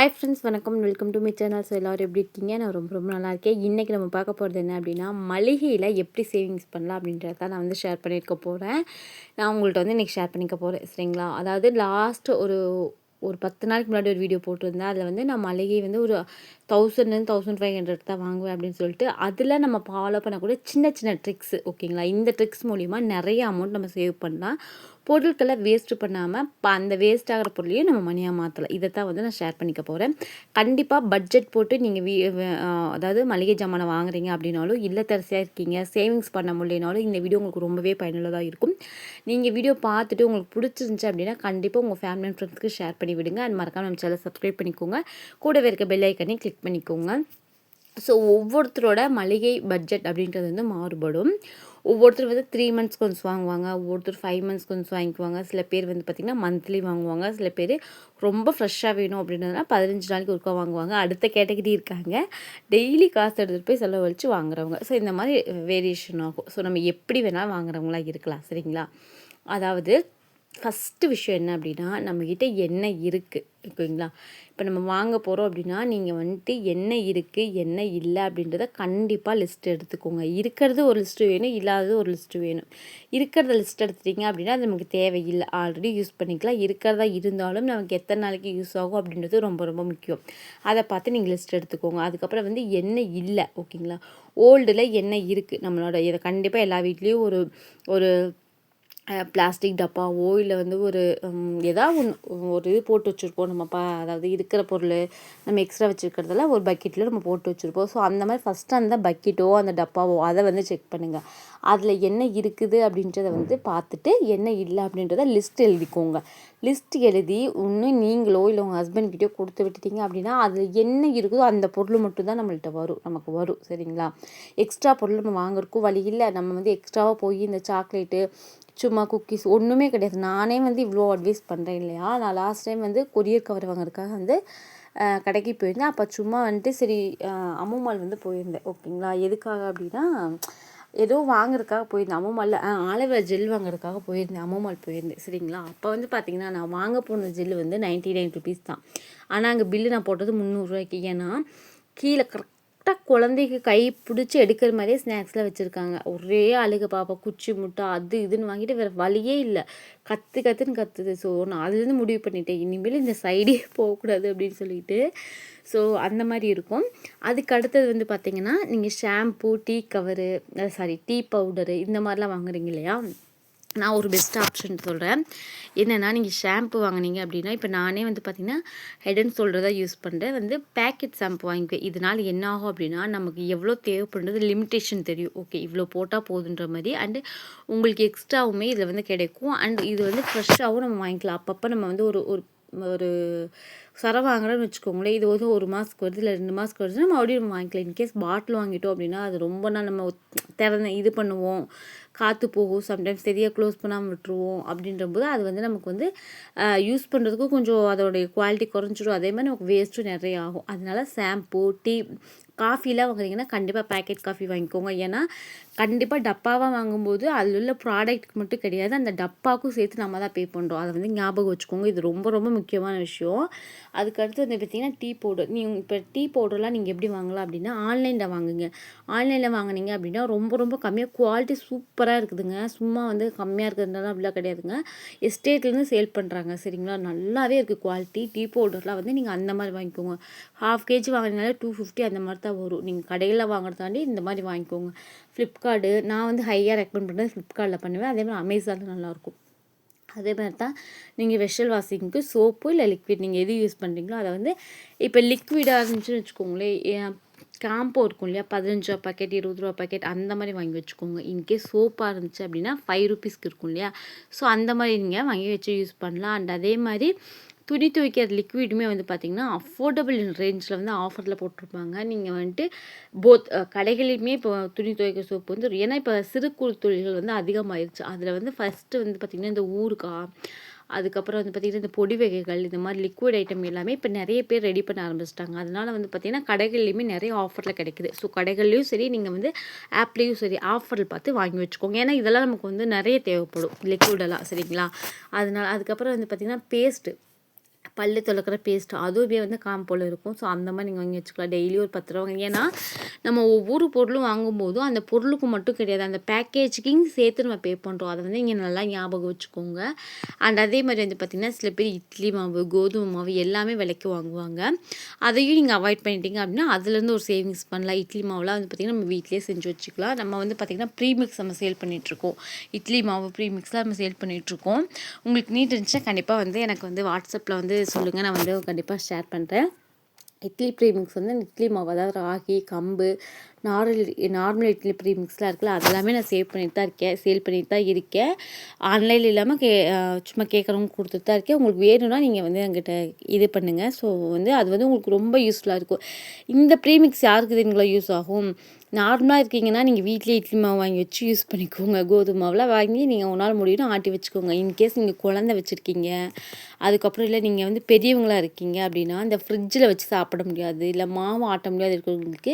Hi friends வணக்கம். Welcome to my channel so எல்லோரும் எப்படி இருக்கீங்க? நான் ரொம்ப ரொம்ப நல்லா இருக்கேன். இன்றைக்கி நம்ம பார்க்க போகிறது என்ன அப்படின்னா மளிகையில் எப்படி சேவிங்ஸ் பண்ணலாம் அப்படின்றத நான் வந்து ஷேர் பண்ணியிருக்க போகிறேன் நான் உங்கள்கிட்ட வந்து இன்றைக்கி ஷேர் பண்ணிக்க போகிறேன் சரிங்களா? அதாவது லாஸ்ட் ஒரு ஒரு பத்து நாளைக்கு முன்னாடி ஒரு வீடியோ போட்டிருந்தேன். அதில் வந்து நான் மளிகை வந்து ஒரு தௌசண்ட்லேருந்து தௌசண்ட் ஃபைவ் ஹண்ட்ரட் தான் வாங்குவேன் அப்படின்னு சொல்லிட்டு அதில் நம்ம ஃபாலோ பண்ணக்கூடிய சின்ன சின்ன ட்ரிக்ஸ் ஓகேங்களா இந்த ட்ரிக்ஸ் மூலிமா நிறைய அமௌண்ட் நம்ம சேவ் பண்ணலாம். பொருட்களை வேஸ்ட்டு பண்ணாமல் அந்த வேஸ்ட் ஆகிற பொருளையும் நம்ம மணியாக மாற்றலாம் இதை தான் வந்து நான் ஷேர் பண்ணிக்க போகிறேன் கண்டிப்பாக பட்ஜெட் போட்டு நீங்கள் வீ அதாவது மளிகை ஜாமானை வாங்குறீங்க அப்படின்னாலும் இல்லத்தரசியாக இருக்கீங்க சேவிங்ஸ் பண்ண முடியனாலும் இந்த வீடியோ உங்களுக்கு ரொம்பவே பயனுள்ளதாக இருக்கும். நீங்கள் வீடியோ பார்த்துட்டு உங்களுக்கு பிடிச்சிருந்துச்சி அப்படின்னா கண்டிப்பாக உங்கள் ஃபேமிலி அண்ட் ஃப்ரெண்ட்ஸ்க்கு ஷேர் பண்ணி விடுங்க. அது மறக்காமல் நம்ம சேனல் சப்ஸ்கிரைப் பண்ணிக்கோங்க. கூடவே இருக்க பெல் ஐக்கனையும் கிளிக் பண்ணிக்கோங்க. ஸோ ஒவ்வொருத்தரோட மளிகை பட்ஜெட் அப்படின்றது வந்து மாறுபடும். ஒவ்வொருத்தர் வந்து த்ரீ மந்த்ஸ் கொஞ்சம் வாங்குவாங்க ஒவ்வொருத்தர் ஃபைவ் மந்த்ஸ் கொஞ்சம் வாங்கிக்குவாங்க. சில பேர் வந்து பார்த்திங்கன்னா மந்த்லி வாங்குவாங்க. சில பேர் ரொம்ப ஃப்ரெஷ்ஷாக வேணும் அப்படின்றதுனா பதினஞ்சு நாளைக்கு ஒருக்கா வாங்குவாங்க. அடுத்த கேட்டகரி இருக்காங்க. டெய்லி காசு எடுத்துகிட்டு போய் செலவழித்து வாங்குறவங்க. ஸோ இந்த மாதிரி வேரியேஷன் ஆகும். ஸோ நம்ம எப்படி வேணாலும் வாங்குறவங்களாம் இருக்கலாம். சரிங்களா? அதாவது ஃபஸ்ட்டு விஷயம் என்ன அப்படின்னா நம்மக்கிட்ட என்ன இருக்குது ஓகேங்களா? இப்போ நம்ம வாங்க போகிறோம் அப்படின்னா நீங்கள் வந்துட்டு என்ன இருக்குது என்ன இல்லை அப்படின்றத கண்டிப்பாக லிஸ்ட் எடுத்துக்கோங்க. இருக்கிறது ஒரு லிஸ்ட்டு வேணும் இல்லாதது ஒரு லிஸ்ட்டு வேணும். இருக்கிறத லிஸ்ட் எடுத்துட்டீங்க அப்படின்னா அது நமக்கு தேவையில்லை. ஆல்ரெடி யூஸ் பண்ணிக்கலாம். இருக்கிறதா இருந்தாலும் நமக்கு எத்தனை நாளைக்கு யூஸ் ஆகும் அப்படின்றது ரொம்ப ரொம்ப முக்கியம். அதை பார்த்து நீங்கள் லிஸ்ட் எடுத்துக்கோங்க. அதுக்கப்புறம் வந்து என்ன இல்லை ஓகேங்களா? ஓல்டில் என்ன இருக்குது நம்மளோட இதை கண்டிப்பாக எல்லா வீட்லேயும் ஒரு ஒரு பிளாஸ்டிக் டப்பாவோ இல்லை வந்து ஒரு ஏதாவது ஒன்று ஒரு இது போட்டு வச்சுருப்போம். நம்ம பா அதாவது இருக்கிற பொருள் நம்ம எக்ஸ்ட்ரா வச்சுருக்கிறதுல ஒரு பக்கெட்டில் நம்ம போட்டு வச்சுருப்போம். ஸோ அந்த மாதிரி ஃபஸ்ட்டு அந்த பக்கெட்டோ அந்த டப்பாவோ அதை வந்து செக் பண்ணுங்கள் அதில் என்ன இருக்குது அப்படின்றத வந்து பார்த்துட்டு என்ன இல்லை அப்படின்றத லிஸ்ட் எழுதிக்கோங்க. லிஸ்ட் எழுதி ஒன்று நீங்களோ இல்லை உங்கள் ஹஸ்பண்ட்கிட்டயோ கொடுத்து விட்டுட்டீங்க அப்படின்னா அதில் என்ன இருக்குதோ அந்த பொருள் மட்டும்தான் நம்மள்கிட்ட வரும் நமக்கு வரும். சரிங்களா? எக்ஸ்ட்ரா பொருள் நம்ம வாங்குறதுக்கும் வழி இல்லை. நம்ம வந்து எக்ஸ்ட்ராவாக போய் இந்த சாக்லேட்டு சும்மா குக்கீஸ் ஒன்றுமே கிடையாது. நானே வந்து இவ்வளோ அட்வைஸ் பண்ணுறேன் இல்லையா? நான் லாஸ்ட் டைம் வந்து கொரியர் கவர் வாங்குறதுக்காக வந்து கடைக்கு போயிருந்தேன். அப்போ சும்மா வந்துட்டு சரி அம்முமால் வந்து போயிருந்தேன். ஓகேங்களா? எதுக்காக அப்படின்னா ஏதோ வாங்குறதுக்காக போயிருந்தேன். அம்முமாலில் ஆலோவேரா ஜெல் வாங்குறதுக்காக போயிருந்தேன். அம்முமால் போயிருந்தேன். சரிங்களா? அப்போ வந்து பார்த்திங்கன்னா நான் வாங்க போன ஜெல் வந்து நைன்ட்டி நைன் ருபீஸ் தான். ஆனால் அங்கே பில்லு நான் போட்டது முந்நூறுரூவாய்க்கு ஏன்னா கீழே கரெக்ட் கரெக்டாக குழந்தைக்கு கை பிடிச்சி எடுக்கிற மாதிரியே ஸ்நாக்ஸ்லாம் வச்சுருக்காங்க. ஒரே அழுக பாப்பா குச்சி முட்டை அது இதுன்னு வாங்கிட்டு வேறு வழியே இல்லை. கற்று கற்றுன்னு கற்றுது ஸோ நான் அதுலேருந்து முடிவு பண்ணிட்டேன். இனிமேல் இந்த சைடே போகக்கூடாது அப்படின்னு சொல்லிட்டு. ஸோ அந்த மாதிரி இருக்கும். அதுக்கு அடுத்தது வந்து பார்த்திங்கன்னா நீங்கள் shampoo tea cover sorry tea powder இந்த மாதிரிலாம் வாங்குறீங்க இல்லையா? நான் ஒரு பெஸ்ட் ஆப்ஷன் சொல்கிறேன் என்னென்னா நீங்கள் ஷாம்பு வாங்கினீங்க அப்படின்னா இப்போ நானே வந்து பார்த்திங்கன்னா ஹெட் அண்ட் ஷோல்டர் யூஸ் பண்ணுறேன் வந்து பேக்கெட் ஷாம்பு வாங்கிக்குவேன். இதனால் என்ன ஆகும் அப்படின்னா நமக்கு எவ்வளோ தேவைப்படுறது லிமிட்டேஷன் தெரியும். ஓகே இவ்வளோ போட்டால் போதுன்ற மாதிரி. அண்டு உங்களுக்கு எக்ஸ்ட்ராவுமே இதில் வந்து கிடைக்கும். அண்ட் இது வந்து ஃப்ரெஷ்ஷாகவும் நம்ம வாங்கிக்கலாம். அப்பப்போ நம்ம வந்து ஒரு ஒரு ஒரு சரம் வாங்குறோன்னு வச்சுக்கோங்களேன். இது வந்து ஒரு மாதத்துக்கு வருது இல்லை ரெண்டு மாதத்துக்கு வருது நம்ம அப்படியே வாங்கிக்கலாம் இன்கேஸ் பாட்டில் வாங்கிட்டோம் அப்படின்னா அது ரொம்ப நாள் நம்ம திறந்த இது பண்ணுவோம். காற்று போகும். சம்டைம்ஸ் சரியாக க்ளோஸ் பண்ணாமல் விட்டுருவோம். அப்படின்றபோது அது வந்து நமக்கு வந்து யூஸ் பண்ணுறதுக்கும் கொஞ்சம் அதோடைய குவாலிட்டி குறைஞ்சிடும் அதே மாதிரி நமக்கு வேஸ்ட்டும் நிறைய ஆகும். அதனால ஷாம்பு டீ காஃபிலாம் வாங்குறீங்கன்னா கண்டிப்பாக பேக்கெட் காஃபி வாங்கிக்கோங்க. ஏன்னா கண்டிப்பாக டப்பாவாக வாங்கும்போது அதில் உள்ள ப்ராடக்ட் மட்டும் கிடையாது. அந்த டப்பாவுக்கும் சேர்த்து நம்ம தான் பே பண்ணுறோம் அதை வந்து ஞாபகம் வச்சுக்கோங்க. இது ரொம்ப ரொம்ப முக்கியமான விஷயம். அதுக்கடுத்து வந்து பார்த்திங்கன்னா டீ பவுடர் நீங்கள் இப்போ டீ பவுடர்லாம் நீங்கள் எப்படி வாங்கலாம் அப்படின்னா ஆன்லைனில் வாங்குங்க. ஆன்லைனில் வாங்கினீங்க அப்படின்னா ரொம்ப ரொம்ப கம்மியாக குவாலிட்டி சூப்பராக இருக்குதுங்க. சும்மா வந்து கம்மியாக இருக்கிறதுனால அப்படிலாம் கிடையாதுங்க. எஸ்டேட்லேருந்து சேல் பண்ணுறாங்க சரிங்களா? நல்லாவே இருக்குது குவாலிட்டி டீ பவுடர்லாம் வந்து நீங்கள் அந்த மாதிரி வாங்கிக்கோங்க. ஹாஃப் கேஜி வாங்கினாலே டூ ஃபிஃப்டி அந்த மாதிரி தான் வரும். நீங்கள் கடையில் வாங்குறதாண்டி இந்த மாதிரி வாங்கிக்கோங்க. ஃப்ளிப்கார்டு நான் வந்து ஹையாக ரெக்கமெண்ட் பண்ணுறது ஃப்ளிப்கார்ட்டில் பண்ணுவேன். அதே மாதிரி அமேசானில் நல்லாயிருக்கும். அதே மாதிரி தான் நீங்கள் வெஷல் வாஷிங்க்கு சோப்பு இல்லை லிக்விட் நீங்கள் எது யூஸ் பண்ணுறீங்களோ அதை வந்து இப்போ லிக்விடாக இருந்துச்சுன்னு வச்சுக்கோங்களேன். காம்போ இருக்கும் இல்லையா? பதினஞ்சு ரூபா பாக்கெட் இருபது ரூபா பாக்கெட் அந்த மாதிரி வாங்கி வச்சுக்கோங்க. இன்கேஸ் சோப்பாக இருந்துச்சு அப்படின்னா ஃபைவ் ருபீஸ்க்கு இருக்கும் இல்லையா? ஸோ அந்த மாதிரி நீங்கள் வாங்கி வச்சு யூஸ் பண்ணலாம். அண்ட் அதே மாதிரி துணி துவைக்கிற லிக்விடுமே வந்து பார்த்திங்கன்னா அஃபோர்டபுள் ரேஞ்சில் வந்து ஆஃபரில் போட்டிருப்பாங்க. நீங்கள் வந்துட்டு போத் கடைகளையுமே இப்போ துணி துவைக்கிற சோப்பு வந்து ஏன்னா இப்போ சிறு குறு தொழில்கள் வந்து அதிகமாகிருச்சு அதில் வந்து ஃபஸ்ட்டு வந்து பார்த்திங்கன்னா இந்த ஊறுகாய் அதுக்கப்புறம் வந்து பார்த்திங்கன்னா இந்த பொடி வகைகள் இந்த மாதிரி லிக்விட் ஐட்டம் எல்லாமே இப்போ நிறைய பேர் ரெடி பண்ண ஆரம்பிச்சிட்டாங்க. அதனால் வந்து பார்த்திங்கன்னா கடைகள்லையுமே நிறைய ஆஃபரில் கிடைக்குது. ஸோ கடைகள்லையும் சரி நீங்கள் வந்து ஆப்லேயும் சரி ஆஃபரில் பார்த்து வாங்கி வச்சுக்கோங்க. ஏன்னா இதெல்லாம் நமக்கு வந்து நிறைய தேவைப்படும். லிக்விடெல்லாம் சரிங்களா? அதனால் அதுக்கப்புறம் வந்து பார்த்திங்கன்னா பேஸ்ட்டு பல்லு துலக்கிற பேஸ்ட் அதுவுமே வந்து காம்போல இருக்கும். ஸோ அந்த மாதிரி நீங்கள் வாங்கி வச்சுக்கலாம். டெய்லி ஒரு பத்து ரூபா ஏன்னா நம்ம ஒவ்வொரு பொருளும் வாங்கும்போதும் அந்த பொருளுக்கு மட்டும் கிடையாது. அந்த பேக்கேஜிங் சேர்த்து நம்ம பே பண்ணுறோம் அதை வந்து இங்கே நல்லா ஞாபகம் வச்சுக்கோங்க. அண்ட் அதே மாதிரி வந்து பார்த்திங்கன்னா சில பேர் இட்லி மாவு கோதுமை மாவு எல்லாமே விலைக்கு வாங்குவாங்க. அதையும் நீங்கள் அவாய்ட் பண்ணிட்டீங்க அப்படின்னா அதுலேருந்து ஒரு சேவிங்ஸ் பண்ணலாம். இட்லி மாவுலாம் வந்து பார்த்திங்கன்னா நம்ம வீட்லேயே செஞ்சு வச்சுக்கலாம். நம்ம வந்து பார்த்திங்கன்னா ப்ரீமிக்ஸ் நம்ம சேல் பண்ணிகிட்ருக்கோம் இட்லி மாவு ப்ரீமிக்ஸ்லாம் நம்ம சேல் பண்ணிகிட்ருக்கோம் உங்களுக்கு நீட் இருந்துச்சுன்னா கண்டிப்பாக வந்து எனக்கு வந்து வாட்ஸ்அப்பில் வந்து சொல்லுங்கள் நான் வந்து கண்டிப்பாக ஷேர் பண்ணுறேன் இட்லி ப்ரீமிக்ஸ் வந்து இட்லி மாவு அதாவது ராகி கம்பு நார்மல் நார்மல் இட்லி ப்ரீமிக்ஸ்லாம் இருக்குல்ல அதெல்லாமே நான் சேவ் பண்ணிட்டு தான் இருக்கேன். சேல் பண்ணிட்டு தான் இருக்கேன். ஆன்லைனில் இல்லாமல் கே சும்மா கேட்குறவங்க கொடுத்துட்டு தான் இருக்கேன். உங்களுக்கு வேணும்னா நீங்கள் வந்து என்கிட்ட இது பண்ணுங்கள் ஸோ வந்து அது வந்து உங்களுக்கு ரொம்ப யூஸ்ஃபுல்லாக இருக்கும். இந்த ப்ரீமிக்ஸ் யாருக்கு இதுங்களா யூஸ் ஆகும்? நார்மலாக இருக்கீங்கன்னா நீங்கள் வீட்டிலே இட்லி மாவு வாங்கி வச்சு யூஸ் பண்ணிக்கோங்க. கோதுமை மாவுலாம் வாங்கி நீங்கள் ஒரு நாள் முடியும் ஆட்டி வச்சுக்கோங்க. இன்கேஸ் நீங்கள் குழந்த வச்சுருக்கீங்க. அதுக்கப்புறம் இல்லை நீங்கள் வந்து பெரியவங்களாக இருக்கீங்க அப்படின்னா இந்த ஃப்ரிட்ஜில் வச்சு சாப்பிட முடியாது. இல்லை மாவு ஆட்ட முடியாது. இருக்கிறவங்களுக்கு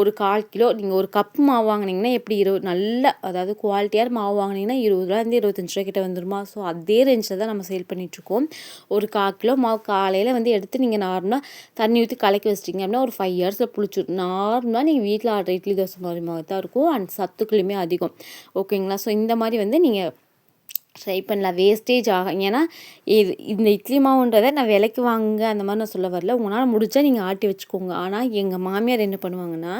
ஒரு கால் கிலோ நீங்கள் ஒரு கப் மாவு வாங்கினீங்கன்னா எப்படி இருபது நல்ல அதாவது குவாலிட்டியாக மாவு வாங்கினீங்கன்னா இருபது ரூபாயிருந்து இருபத்தஞ்சி ரூபா கிட்ட வந்துருமா. ஸோ அதே ரேஞ்சில் தான் நம்ம சேல் பண்ணிகிட்ருக்கோம் ஒரு கால் கிலோ மாவு காலையில் வந்து எடுத்து நீங்கள் நார்மலாக தண்ணி ஊற்றி கலக்கி வச்சிட்டிங்க அப்படின்னா ஒரு ஃபைவ் இயர்ஸில் புளிச்சிடும் நார்மலாக நீங்கள் வீட்டில் ஆடுற இட்லி தோசை மாதிரி மாதிரி தான் இருக்கும். அண்ட் சத்துக்களுமே அதிகம். ஓகேங்களா ஸோ இந்த மாதிரி வந்து நீங்கள் ட்ரை பண்ணலாம் வேஸ்டேஜ் ஆகும் ஏன்னா இது இந்த இட்லி மாவுன்றதை நான் விலைக்கு வாங்க அந்த மாதிரி நான் சொல்ல வரல. உங்களால் முடிஞ்சால் நீங்கள் ஆட்டி வச்சுக்கோங்க. ஆனால் எங்கள் மாமியார் என்ன பண்ணுவாங்கன்னா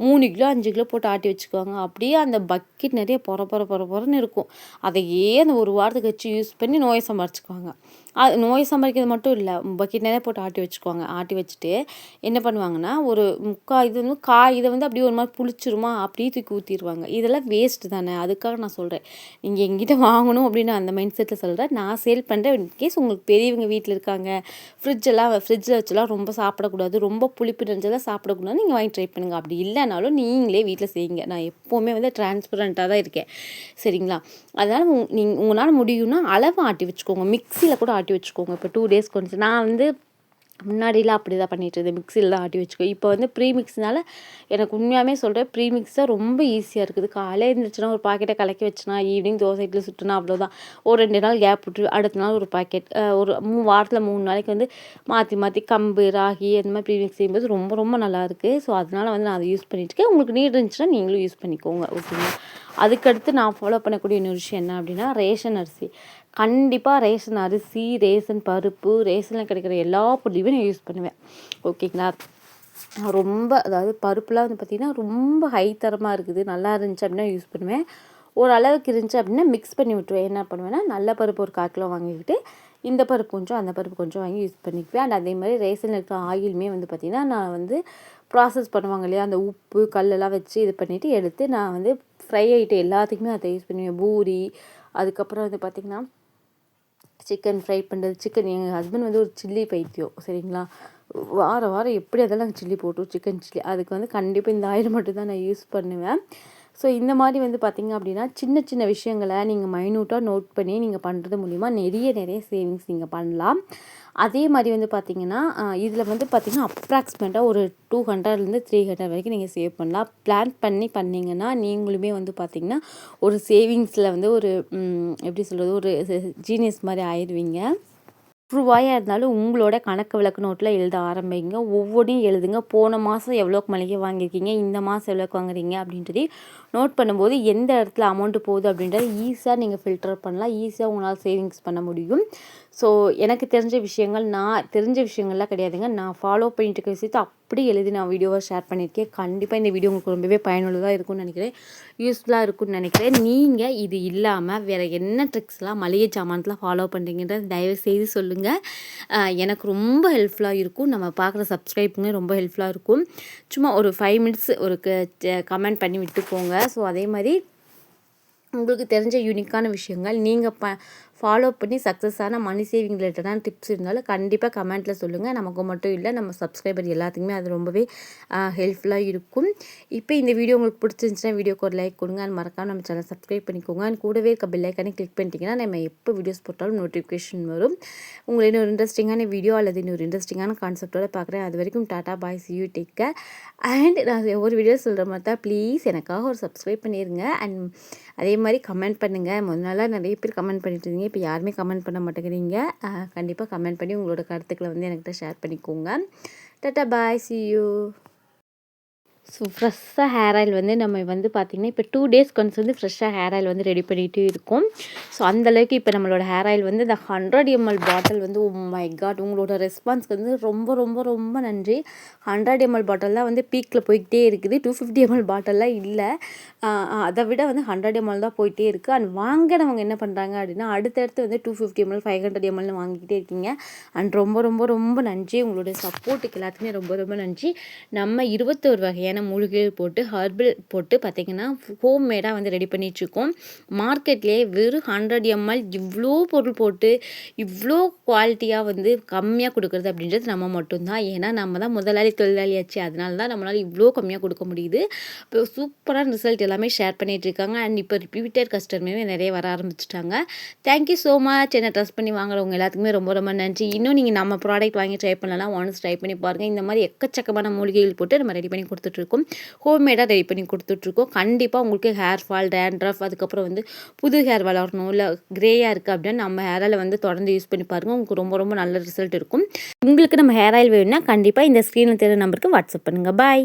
மூணு கிலோ அஞ்சு கிலோ போட்டு ஆட்டி வச்சுக்குவாங்க அப்படியே அந்த பக்கெட் நிறைய பொற பொற பொற பொறன்னு இருக்கும். அதையே அந்த ஒரு வாரத்துக்கு வச்சு யூஸ் பண்ணி நோயை சம்பாரிச்சுக்குவாங்க. அது நோய் சம்பாதிக்கிறது மட்டும் இல்லை பக்கெட் நிறைய போட்டு ஆட்டி வச்சுக்குவாங்க. ஆட்டி வச்சுட்டு என்ன பண்ணுவாங்கன்னா ஒரு முக்கால் இது வந்து காய் இதை வந்து அப்படியே ஒரு மாதிரி புளிச்சிருமா அப்படியே தூக்கி ஊற்றிடுவாங்க இதெல்லாம் வேஸ்ட்டு தானே. அதுக்காக நான் சொல்கிறேன் நீங்கள் எங்கிட்ட வாங்கணும் அப்படின்னு அந்த மைண்ட் செட்டில் சொல்கிறேன் நான் சேல் பண்ணுறேன் இன்கேஸ் உங்களுக்கு பெரியவங்க வீட்டில் இருக்காங்க ஃப்ரிட்ஜெல்லாம் ஃப்ரிட்ஜில் வச்சுலாம் ரொம்ப சாப்பிடக்கூடாது ரொம்ப புளிப்பு நினைஞ்சதெல்லாம் சாப்பிடக்கூடாது நீங்கள் வாங்கி ட்ரை பண்ணுங்கள் அப்படி இல்லை இல்லைனாலும் நீங்களே வீட்டில் செய்யுங்க. நான் எப்போவுமே வந்து டிரான்ஸ்பரண்ட்டாக தான் இருக்கேன். சரிங்களா? அதனால் நீங்கள் உங்களால் முடியும்னா அளவு ஆட்டி வச்சுக்கோங்க. மிக்சியில் கூட ஆட்டி வச்சுக்கோங்க. இப்போ டூ டேஸ் கொஞ்சம் நான் வந்து முன்னாடிலாம் அப்படி தான் பண்ணிகிட்டு இருந்தேன் தான் ஆட்டி வச்சுக்கோ இப்போ வந்து ப்ரீமிக்ஸ்னால எனக்கு உண்மையாகவே சொல்கிறேன் ப்ரீ மிக்ஸ் தான் ரொம்ப ஈஸியாக இருக்குது. காலையில் இருந்துச்சுன்னா ஒரு பாக்கெட்டை கலக்கி வச்சுனா ஈவினிங் தோசை இட்லி சுட்டுனா அவ்வளோதான் ஒரு ரெண்டு நாள் கேப் விட்டு அடுத்த நாள் ஒரு பாக்கெட் ஒரு மூ வாரத்தில் மூணு நாளைக்கு வந்து மாற்றி மாற்றி கம்பு ராகி அந்த மாதிரி ப்ரீ மிக்ஸ் செய்யும்போது ரொம்ப ரொம்ப நல்லாயிருக்கு ஸோ அதனால் வந்து நான் அதை யூஸ் பண்ணிட்டுருக்கேன் உங்களுக்கு நீட் இருந்துச்சுன்னா நீங்களும் யூஸ் பண்ணிக்கோங்க ஓகேங்களா அதுக்கடுத்து நான் ஃபாலோ பண்ணக்கூடிய இன்னொரு விஷயம் என்ன அப்படின்னா ரேஷன் அரிசி. கண்டிப்பாக ரேஷன் அரிசி ரேஷன் பருப்பு ரேஷனில் கிடைக்கிற எல்லா பொருளையுமே நான் யூஸ் பண்ணுவேன். ஓகேங்களா ரொம்ப அதாவது பருப்புலாம் வந்து பார்த்திங்கன்னா ரொம்ப ஹை தரமாக இருக்குது. நல்லா இருந்துச்சு அப்படின்னா யூஸ் பண்ணுவேன். ஓரளவுக்கு இருந்துச்சு அப்படின்னா மிக்ஸ் பண்ணி விட்டுருவேன். என்ன பண்ணுவேன்னா நல்ல பருப்பு ஒரு கால் கிலோ வாங்கிக்கிட்டு இந்த பருப்பு கொஞ்சம் அந்த பருப்பு கொஞ்சம் வாங்கி யூஸ் பண்ணிக்குவேன். அண்ட் அதே மாதிரி ரேஷனில் இருக்கிற ஆயிலுமே வந்து பார்த்திங்கன்னா நான் வந்து ப்ராசஸ் பண்ணுவாங்க இல்லையா அந்த உப்பு கல்லெல்லாம் வச்சு இது பண்ணிவிட்டு எடுத்து நான் வந்து ஃப்ரை ஐட்டம் எல்லாத்துக்குமே அதை யூஸ் பண்ணுவேன். பூரி அதுக்கப்புறம் வந்து பார்த்திங்கன்னா சிக்கன் ஃப்ரை பண்ணுறது சிக்கன் எங்கள் ஹஸ்பண்ட் வந்து ஒரு சில்லி பைத்தியம் சரிங்களா? வாரம் வாரம் எப்படி அதெல்லாம் சில்லி போட்டு சிக்கன் சில்லி அதுக்கு வந்து கண்டிப்பாக இந்த ஆயிரம் மட்டும் தான் நான் யூஸ் பண்ணுவேன். ஸோ இந்த மாதிரி வந்து பார்த்திங்க அப்படின்னா சின்ன சின்ன விஷயங்களை நீங்கள் மைனூட்டாக நோட் பண்ணி நீங்கள் பண்ணுறது மூலிமா நிறைய நிறைய சேவிங்ஸ் நீங்கள் பண்ணலாம். அதே மாதிரி வந்து பார்த்திங்கன்னா இதில் வந்து பார்த்திங்கன்னா அப்ராக்சிமேட்டாக ஒரு டூ ஹண்ட்ரட்லேருந்து த்ரீ ஹண்ட்ரட் வரைக்கும் நீங்கள் சேவ் பண்ணலாம். பிளான் பண்ணி பண்ணிங்கன்னா நீங்களுமே வந்து பார்த்திங்கன்னா ஒரு சேவிங்ஸில் வந்து ஒரு எப்படி சொல்கிறது ஒரு ஜீனியஸ் மாதிரி ஆயிடுவீங்க ரூபாயாக இருந்தாலும் உங்களோட கணக்கு விளக்கு நோட்டில் எழுத ஆரம்பிங்க. ஒவ்வொன்றையும் எழுதுங்க. போன மாதம் எவ்வளோக்கு மளிகை வாங்கியிருக்கீங்க? இந்த மாதம் எவ்வளோக்கு வாங்குறீங்க? அப்படின்றதையும் நோட் பண்ணும்போது எந்த இடத்துல அமௌண்ட்டு போகுது அப்படின்றத ஈஸியாக நீங்கள் ஃபில்டர் பண்ணலாம். ஈஸியாக உங்களால் சேவிங்ஸ் பண்ண முடியும். ஸோ எனக்கு தெரிஞ்ச விஷயங்கள் நான் தெரிஞ்ச விஷயங்கள்லாம் கிடையாதுங்க. நான் ஃபாலோ பண்ணிட்டு இருக்க விஷயத்தை அப்படி எழுதி நான் வீடியோவை ஷேர் பண்ணியிருக்கேன் கண்டிப்பாக இந்த வீடியோ உங்களுக்கு ரொம்பவே பயனுள்ளதாக இருக்கும்னு நினைக்கிறேன். யூஸ்ஃபுல்லாக இருக்கும்னு நினைக்கிறேன். நீங்கள் இது இல்லாமல் வேறு என்ன ட்ரிக்ஸ்லாம் மளிகை சாமான்லாம் ஃபாலோ பண்ணுறீங்கன்றது தயவு செய்து சொல்லுங்கள் எனக்கு ரொம்ப ஹெல்ப்ஃபுல்லாக இருக்கும். நம்ம பார்க்குற சப்ஸ்கிரைப்புங்க ரொம்ப ஹெல்ப்ஃபுல்லாக இருக்கும். சும்மா ஒரு ஃபைவ் மினிட்ஸ் ஒரு கமெண்ட் பண்ணி விட்டு போங்க ஸோ அதே மாதிரி உங்களுக்கு தெரிஞ்ச யூனிக்கான விஷயங்கள் நீங்கள் ப ஃபாலோ பண்ணி சக்ஸஸான மணி சேவிங் ரிலேட்டடான டிப்ஸ் இருந்தாலும் கண்டிப்பாக கமெண்ட்டில் சொல்லுங்கள் நமக்கு மட்டும் இல்லை நம்ம சப்ஸ்கிரைபர் எல்லாத்துக்குமே அது ரொம்பவே ஹெல்ப்ஃபுல்லாக இருக்கும். இப்போ இந்த வீடியோ உங்களுக்கு பிடிச்சிருந்துச்சுன்னா வீடியோக்கு ஒரு லைக் கொடுங்க. அது மறக்காமல் நம்ம சேனல் சப்ஸ்கிரைப் பண்ணிக்கோங்க. அண்ட் கூடவே இருக்க பெல்லைக்கானே கிளிக் பண்ணிட்டீங்கன்னா நம்ம எப்போ வீடியோஸ் போட்டாலும் நோட்டிஃபிகேஷன் வரும். உங்களை இன்னொரு இன்ட்ரெஸ்டிங்கான வீடியோ அல்லது இன்னொரு இன்ட்ரெஸ்டிங்கான கான்செப்டோட பார்க்குறேன். அது வரைக்கும் tata bye see you take and நான் ஒவ்வொரு வீடியோ சொல்கிற மாதிரி தான் ப்ளீஸ் எனக்காக ஒரு சப்ஸ்கிரைப் பண்ணிடுங்க அண்ட் அதே மாதிரி கமெண்ட் பண்ணுங்கள் முதல்ல நிறைய பேர் கமெண்ட் பண்ணிட்டு இருந்தீங்க. இப்போ யாருமே கமெண்ட் பண்ண மாட்டேங்கிறீங்க. கண்டிப்பாக கமெண்ட் பண்ணி உங்களோட கருத்துக்களை வந்து என்கிட்ட ஷேர் பண்ணிக்கோங்க. Tata bye see you so ஃப்ரெஷ்ஷாக ஹேர் ஆயில் வந்து நம்ம வந்து பார்த்திங்கன்னா இப்போ டூ டேஸ் ஒன்ஸ் வந்து ஃப்ரெஷ்ஷாக ஹேர் ஆயில் வந்து ரெடி பண்ணிகிட்டு இருக்கோம். ஸோ அந்தளவுக்கு இப்போ நம்மளோட ஹேர் ஆயில் வந்து இந்த ஹண்ட்ரட் எம்எல் பாட்டில் வந்து oh மை காட் உங்களோட ரெஸ்பான்ஸ்க்கு வந்து ரொம்ப ரொம்ப ரொம்ப நன்றி. ஹண்ட்ரட் எம்எல் பாட்டில் தான் வந்து பீக்கில் போய்கிட்டே இருக்குது. டூ ஃபிஃப்டி எம்எல் பாட்டில்லாம் இல்லை. அதை விட வந்து ஹண்ட்ரட் எம்எல் தான் போயிட்டே இருக்குது அண்ட் வாங்கினவங்க என்ன பண்ணுறாங்க அப்படின்னா அடுத்தடுத்து வந்து two fifty ML five hundred எம்எல்னு வாங்கிக்கிட்டே இருக்கீங்க. அண்ட் ரொம்ப ரொம்ப ரொம்ப நன்றி. உங்களோட சப்போர்ட்டுக்கு எல்லாத்துக்குமே ரொம்ப ரொம்ப நன்றி. நம்ம இருபத்தோரு வகையான வகையான மூலிகைகள் போட்டு ஹர்பல் போட்டு பார்த்திங்கன்னா ஹோம் மேடாக வந்து ரெடி பண்ணிகிட்ருக்கோம் மார்க்கெட்லேயே வெறும் ஹண்ட்ரட் எம்எல் இவ்வளோ பொருள் போட்டு இவ்வளோ குவாலிட்டியாக வந்து கம்மியாக கொடுக்குறது அப்படின்றது நம்ம மட்டும்தான். ஏன்னா நம்ம தான் முதலாளி தொழிலாளியாச்சு. அதனால தான் நம்மளால் இவ்வளோ கம்மியாக கொடுக்க முடியுது. இப்போ சூப்பரான ரிசல்ட் எல்லாமே ஷேர் பண்ணிகிட்ருக்காங்க அண்ட் இப்போ ரிப்பீட்டட் கஸ்டமருமே நிறைய வர ஆரம்பிச்சிட்டாங்க. தேங்க்யூ ஸோ மச் என்ன ட்ரஸ்ட் பண்ணி வாங்குறவங்க எல்லாத்துக்குமே ரொம்ப ரொம்ப நன்றி. இன்னும் நீங்கள் நம்ம ப்ராடக்ட் வாங்கி ட்ரை பண்ணலாம். ஒன்ஸ் ட்ரை பண்ணி பாருங்கள் இந்த மாதிரி எக்கச்சக்கமான மூலிகைகள் போட்டு நம்ம ரெடி பண்ணி கொடுத்துட்ருக்கோம் இருக்கும். ஹோம்மேடாக ரெடி பண்ணி கொடுத்துட்ருக்கோம். கண்டிப்பாக உங்களுக்கு ஹேர் ஃபால் டேண்ட்ரஃப் அதுக்கப்புறம் வந்து புது ஹேர் வளரணும். இல்லை க்ரேயாக இருக்குது அப்படின்னா நம்ம ஹேர் ஆயில் வந்து தொடர்ந்து யூஸ் பண்ணி பாருங்கள் உங்களுக்கு ரொம்ப ரொம்ப நல்ல ரிசல்ட் இருக்கும். உங்களுக்கு நம்ம ஹேர் ஆயில் வேணும்னா கண்டிப்பாக இந்த ஸ்க்ரீனில் தெரிய நம்பருக்கு வாட்ஸ்அப் பண்ணுங்கள் பாய்